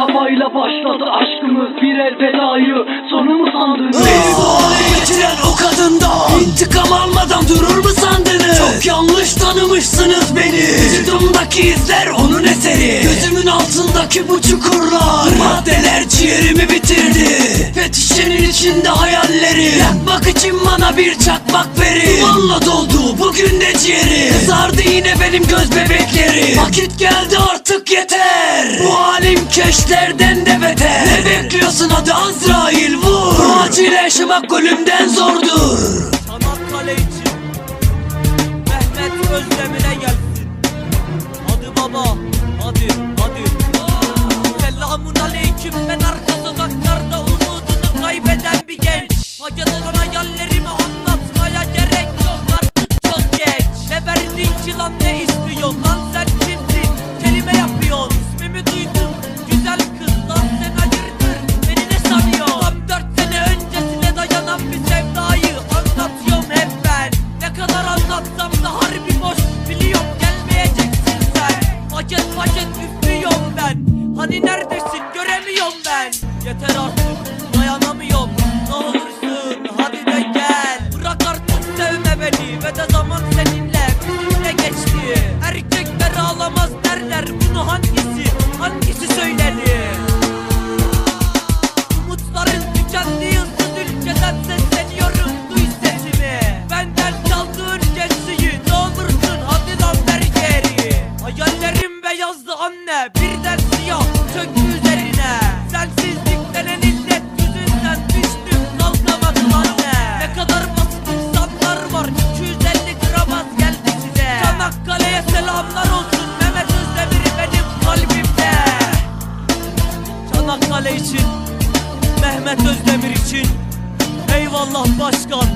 merhabayla başladı aşkımız Bir elvedayı sonu mu sandınız? Beni bu hale getiren o kadından İntikam almadan durur mu sandınız? Çok yanlış tanımışsınız beni. Vücudumdaki izler onun eseri. Gözümün altındaki bu çukurlar. Maddeler ciğerimi bitirdi. Fetişenin içinde hayalleri. Yakmak için bana bir çakmak verin. Dumanla doldu bugün de ciğeri. Kızardı yine benim göz bebekleri. Vakit geldi artık yeter Bu halim keşlerden de beter. Ne bekliyorsun hadi Azrail? Vur. Acıyla yaşamak ölümden zordur. Çanakkale için Mehmet Özdemir'e gelsin. Hadi baba Hani neredesin? Göremiyorum ben. Yeter artık dayanamıyorum. Ne olursun hadi de gel. Bırak artık sevme beni ve de zaman seninle bizimle geçti. Erkekler ağlamaz derler bunu hangisi hangisi söyledi Mehmet Özdemir için. Eyvallah başkan.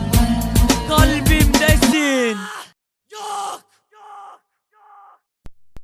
Kalbim